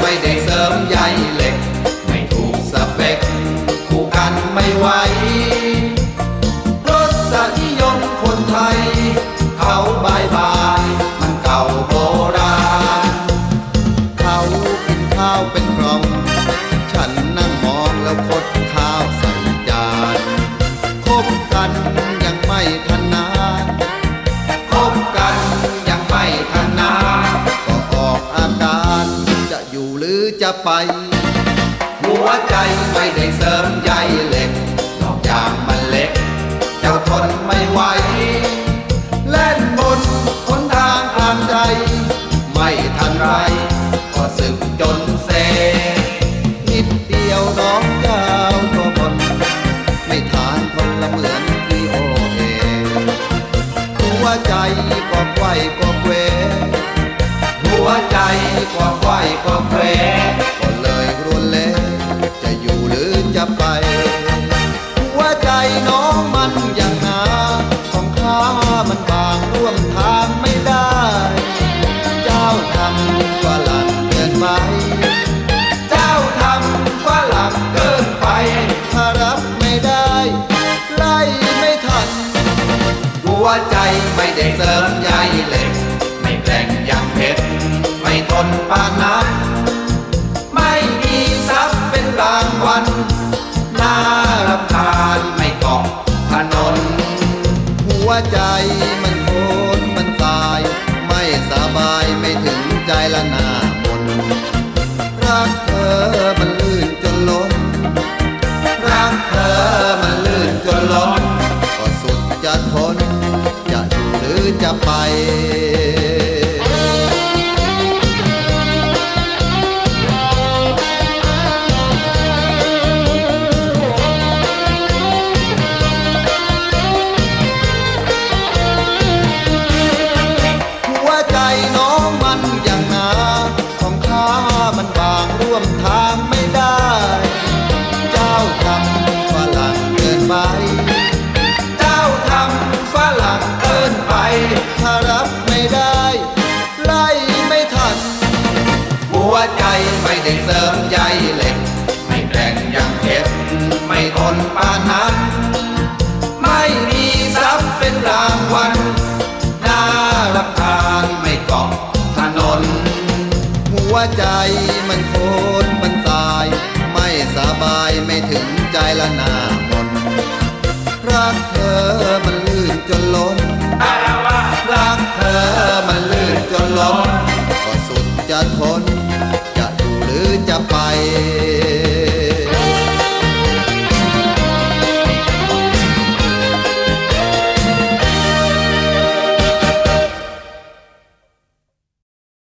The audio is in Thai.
ไม่ได้เสริมใยเหล็ก ไม่ถูกสเปคคู่กันไม่ไหว จะไป หัวใจไม่ได้เสริมใยเหล็ก นอกจากมันเล็ก เจ้าทนไม่ไหวเล่นบนหนทางกลางใจ ไม่ทันไร ก็สึกจนเซนิดเดียวน้องเจ้าก็หมดไม่ทานคนละเหมือนที่โอเอหัวใจก็ไขว้ก็เควหัวใจกว่าไขว้กว่าเคว วใจไม่ได้เสริมใยเหล็ก ไม่แกร่งอย่างเพชรไม่ทนปานน้ ไม่ได้เสริมใยเหล็ก ไม่แกร่งอย่างเพชรไม่ทนปานนั้น ไม่มีทรัพย์เป็นรางวัลน่ารำคาญไม่เกาะถนน หัวใจมันโคนมันตาย ไม่สบายไม่ถึงใจละหน้ามนรักเธอมันลื่นจนล้นรักเธอมันลื่นจนล้มก็สุดจะทนจะอยู่หือจะไป